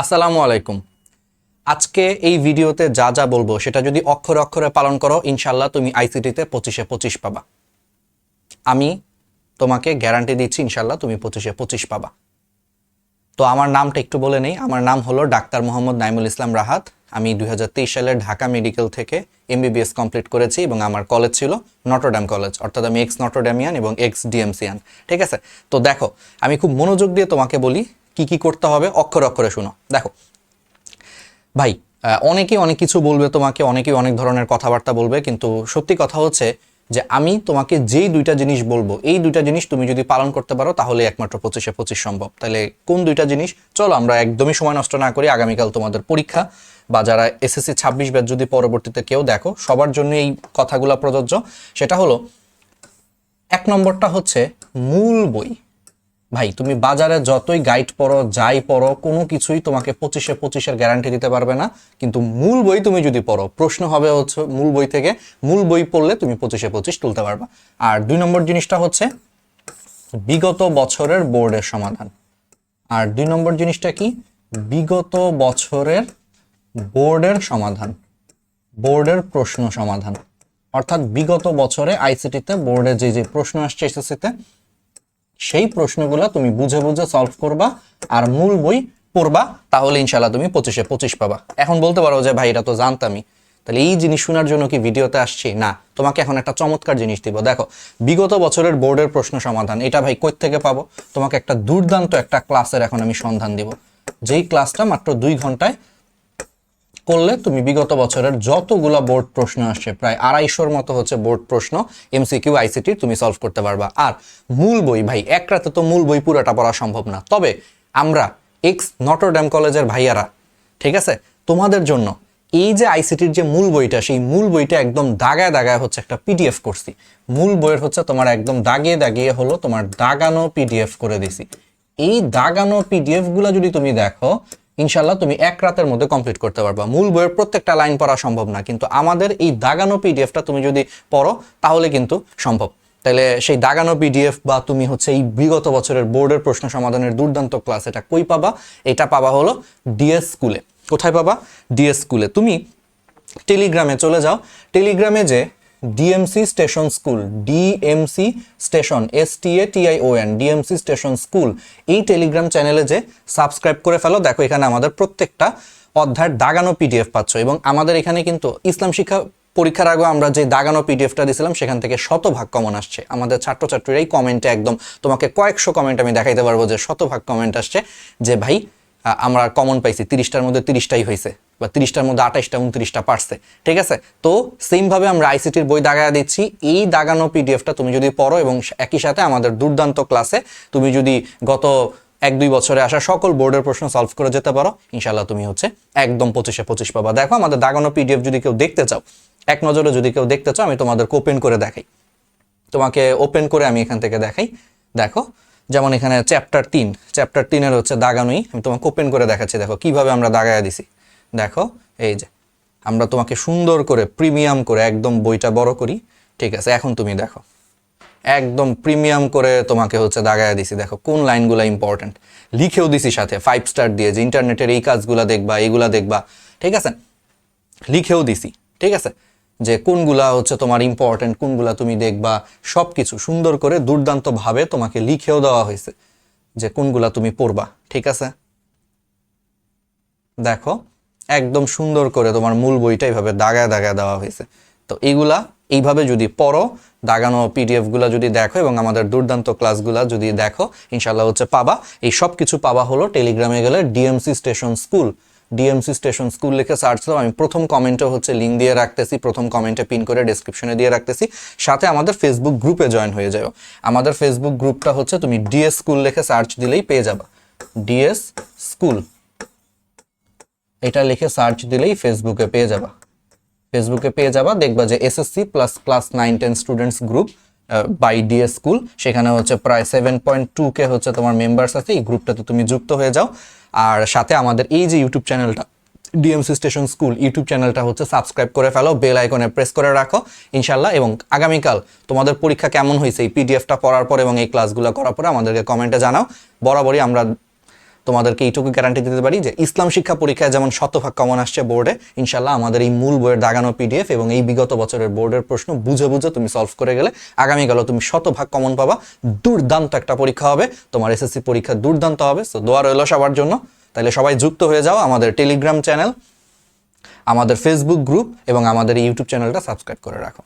আসসালামু আলাইকুম। আজকে এই ভিডিওতে যা যা বলব সেটা যদি অক্ষরে অক্ষরে পালন করো ইনশাল্লাহ তুমি আইসিটিতে পঁচিশে পঁচিশ পাবা। আমি তোমাকে গ্যারান্টি দিচ্ছি ইনশাল্লাহ তুমি পঁচিশে পঁচিশ পাবা। তো আমার নামটা একটু বলে নেই। আমার নাম হলো ডাক্তার মোহাম্মদ নাইমুল ইসলাম রাহাত। আমি দুই সালে ঢাকা মেডিকেল থেকে এমবিবিএস কমপ্লিট করেছি এবং আমার কলেজ ছিল নটরডাম কলেজ। অর্থাৎ আমি এক্স নটরডামিয়ান এবং এক্স ডিএমসিয়ান ঠিক আছে? তো দেখো, আমি খুব মনোযোগ দিয়ে তোমাকে বলি কি কি করতে হবে? অক্ষরে অক্ষরে শুনো। দেখো। ভাই আহ, অনেকেই অনেক কিছু বলবে তোমাকে অনেকেই অনেক ধরনের কথাবার্তা বলবে কিন্তু সত্যি কথা হচ্ছে যে আমি তোমাকে যেই দুইটা জিনিস বলব এই দুইটা জিনিস তুমি যদি পালন করতে পারো তাহলে একমাত্র পঁচিশে পঁচিশ সম্ভব। তাহলে কোন দুইটা জিনিস? চলো আমরা একদমই সময় নষ্ট না করি আগামীকাল তোমাদের পরীক্ষা। বা যারা এসএসসি ছাব্বিশ ব্যাচ যদি পরবর্তীতে কেউ দেখো সবার জন্য এই কথাগুলো প্রযোজ্য। সেটা হলো এক নম্বরটা হচ্ছে মূল বই। ভাই, তুমি বাজারে যতই গাইড পড়ো, যাই পড়ো, কোনো কিছুই তোমাকে পঁচিশে পঁচিশের গ্যারান্টি দিতে পারবে না। কিন্তু মূল বই তুমি যদি পড়ো, প্রশ্ন হবে হচ্ছে মূল বই থেকে, মূল বই পড়লে তুমি পঁচিশে পঁচিশ তুলতে পারবা। আর দুই নম্বর জিনিসটা হচ্ছে, বিগত বছরের বোর্ডের সমাধান। আর দুই নম্বর জিনিসটা কি? বিগত বছরের বোর্ডের সমাধান। বোর্ডের প্রশ্ন সমাধান। অর্থাৎ বিগত বছরে আইসিটিতে বোর্ডে যে যে প্রশ্ন আসছে এসএসসিতে সেই প্রশ্নগুলো তুমি বুঝে বুঝে সলভ করবা আর মূল বই পড়বা, তাহলে ইনশাল্লাহ তুমি পঁচিশে পঁচিশ পাবা। এখন বলতে পারো যে, ভাই, এটা তো জানতামই। তাহলে এই জিনিস শোনার জন্য কি ভিডিওতে আসছি? না, তোমাকে এখন একটা চমৎকার জিনিস দিব। দেখো, বিগত বছরের বোর্ডের প্রশ্ন সমাধান, এটা ভাই কই থেকে পাবো? তোমাকে একটা দুর্দান্ত একটা ক্লাসের এখন আমি সন্ধান দিব। যেই ক্লাসটা মাত্র দুই ঘন্টায় করলে তুমি বিগত বছরের যতগুলা বোর্ড প্রশ্ন আসছে, প্রায় আড়াইশোর মতো হচ্ছে বোর্ড প্রশ্ন এমসিকিউ আইসিটি তুমি সলভ করতে পারবা। আর মূল বই, ভাই, এক রাতে তো মূল বই পুরোটা পড়া সম্ভব না। তবে আমরা এক্স নটরড্যাম কলেজের ভাইয়ারা, ঠিক আছে? তোমাদের জন্য এই যে আইসিটির যে মূল বইটা, সেই মূল বইটা একদম দাগায় দাগায় হচ্ছে একটা পিডিএফ করছি। মূল বইয়ের হচ্ছে তোমার একদম দাগিয়ে দাগিয়ে হলো তোমার দাগানো পিডিএফ করে দিছি। এই দাগানো পিডিএফগুলা যদি তুমি দেখো ইনশাল্লাহ তুমি এক রাতের মধ্যে কমপ্লিট করতে পারবা। মূল বইয়ের প্রত্যেকটা লাইন পড়া সম্ভব না, কিন্তু আমাদের এই দাগানো পিডিএফটা তুমি যদি পড়ো, তাহলে কিন্তু সম্ভব। তাহলে সেই দাগানো পিডিএফ বা তুমি হচ্ছে এই বিগত বছরের বোর্ডের প্রশ্ন সমাধানের দুর্দান্ত ক্লাস এটা কই পাবা? এটা পাবা হলো ডিএস স্কুলে কোথায় পাবা? ডিএস স্কুলে তুমি টেলিগ্রামে চলে যাও। টেলিগ্রামে যে DMC station school DMC station S T A T I O N DMC station school এই টেলিগ্রাম চ্যানেলে যে সাবস্ক্রাইব করে ফেলো, দেখো এখানে আমাদের প্রত্যেকটা অধ্যায়ের দাগানো পিডিএফ পাচ্ছ এবং আমাদের এখানে কিন্তু ইসলাম শিক্ষা পরীক্ষার আগে আমরা যে দাগানো পিডিএফটা দিয়েছিলাম, সেখান থেকে শতভাগ কমন আসছে। আমাদের ছাত্রছাত্রীরাই কমেন্টে একদম তোমাকে কয়েকশো কমেন্ট আমি দেখাইতে পারব যে শতভাগ কমেন্ট আসছে যে ভাই আমরা কমন পাইছি। তিরিশটার মধ্যে তিরিশটাই হয়েছে বা তিরিশটার মধ্যে আঠাইশটা, উনত্রিশটা পারছে। ঠিক আছে? তো সেমভাবে আমরা আইসিটির বই দাগায় দিচ্ছি। এই দাগানো পিডিএফটা তুমি যদি পড়ো এবং একই সাথে আমাদের দুর্দান্ত ক্লাসে তুমি যদি গত এক, দুই বছরে আসা সকল বোর্ডের প্রশ্ন সলভ করে যেতে পারো ইনশাল্লাহ তুমি হচ্ছে একদম পঁচিশে পঁচিশ পাবা। দেখো, আমাদের দাগানো পিডিএফ যদি কেউ দেখতে চাও, এক নজরে যদি কেউ দেখতে চাও, আমি তোমাদেরকে ওপেন করে দেখাই। তোমাকে ওপেন করে আমি এখান থেকে দেখাই। দেখো যেমন এখানে চ্যাপ্টার তিন। চ্যাপ্টার তিনের হচ্ছে দাগানোই। আমি তোমাকে ওপেন করে দেখাচ্ছি, দেখো কীভাবে আমরা দাগায়া দিছি। দেখো, এই যে, আমরা তোমাকে সুন্দর করে প্রিমিয়াম করে একদম বইটা বড় করি। ঠিক আছে, এখন তুমি দেখো। একদম প্রিমিয়াম করে তোমাকে হচ্ছে দাগায়া দিছি। দেখো, কোন লাইনগুলো ইম্পর্টেন্ট লিখেও দিছি সাথে ফাইভ স্টার দিয়ে যে ইন্টারনেটের এই কাজগুলা দেখবা এইগুলা দেখবা। ঠিক আছে? লিখেও দিছি। ঠিক আছে? যে কোনগুলা হচ্ছে তোমার ইম্পর্টেন্ট কোনগুলা তুমি দেখবা সব কিছু সুন্দর করে দুর্দান্তভাবে তোমাকে লিখেও দেওয়া হয়েছে যে কোনগুলা তুমি পড়বা, ঠিক আছে? দেখো, একদম সুন্দর করে তোমার মূল বইটা এইভাবে দাগায় দাগায় দেওয়া হয়েছে। তো এইগুলা এইভাবে যদি পড়ো, দাগানো পিডিএফগুলা যদি দেখো এবং আমাদের দুর্দান্ত ক্লাসগুলা যদি দেখো ইনশাল্লাহ হচ্ছে পাবা। এই সব কিছু পাবা হলো টেলিগ্রামে গেলে DMC station school DMC station school লিখে সার্চ দাও। আমি প্রথম কমেন্টে হচ্ছে লিঙ্ক দিয়ে রাখতেছি, প্রথম কমেন্টে পিন করে ডেসক্রিপশনে দিয়ে রাখতেছি। সাথে আমাদের ফেসবুক গ্রুপে জয়েন হয়ে যাও আমাদের ফেসবুক গ্রুপটা হচ্ছে তুমি ডিএস স্কুল লিখে সার্চ দিলেই পেয়ে যাবা। ডিএস স্কুল এটা লিখে সার্চ দিলেই ফেসবুকে পেয়ে যাবা। ফেসবুকে পেয়ে যাবা, দেখবা যে SSC plus class nine ten students group by D school সেখানে হচ্ছে প্রায় সেভেন পয়েন্ট টু কে হচ্ছে তোমার মেম্বার্স আছে, এই গ্রুপটাতে তুমি যুক্ত হয়ে যাও। আর সাথে আমাদের এই যে ইউটিউব চ্যানেলটা ডিএমসি স্টেশন স্কুল ইউটিউব চ্যানেলটা হচ্ছে সাবস্ক্রাইব করে ফেলো বেল আইকনে প্রেস করে রাখো ইনশাল্লাহ এবং আগামীকাল তোমাদের পরীক্ষা কেমন হয়েছে, এই পিডিএফটা পড়ার পর এবং এই ক্লাসগুলো করার পরে আমাদেরকে কমেন্টে জানাও। বরাবরই আমরা তোমাদেরকে এইটুকু গ্যারান্টি দিতে পারি যে ইসলাম শিক্ষা পরীক্ষায় যেমন শতভাগ কমন আসছে বোর্ডে ইনশাল্লাহ আমাদের এই মূল বইয়ের দাগানো পিডিএফ এবং এই বিগত বছরের বোর্ডের প্রশ্ন বুঝে বুঝে তুমি সলভ করে গেলে আগামীকালও তুমি শতভাগ কমন পাবা। দুর্দান্ত একটা পরীক্ষা হবে। তোমার এসএসসি পরীক্ষা দুর্দান্ত হবে। সো দোয়া রইল সবার জন্য। তাহলে সবাই যুক্ত হয়ে যাও আমাদের টেলিগ্রাম চ্যানেল আমাদের ফেসবুক গ্রুপ এবং আমাদের ইউটিউব চ্যানেলটা সাবস্ক্রাইব করে রাখো।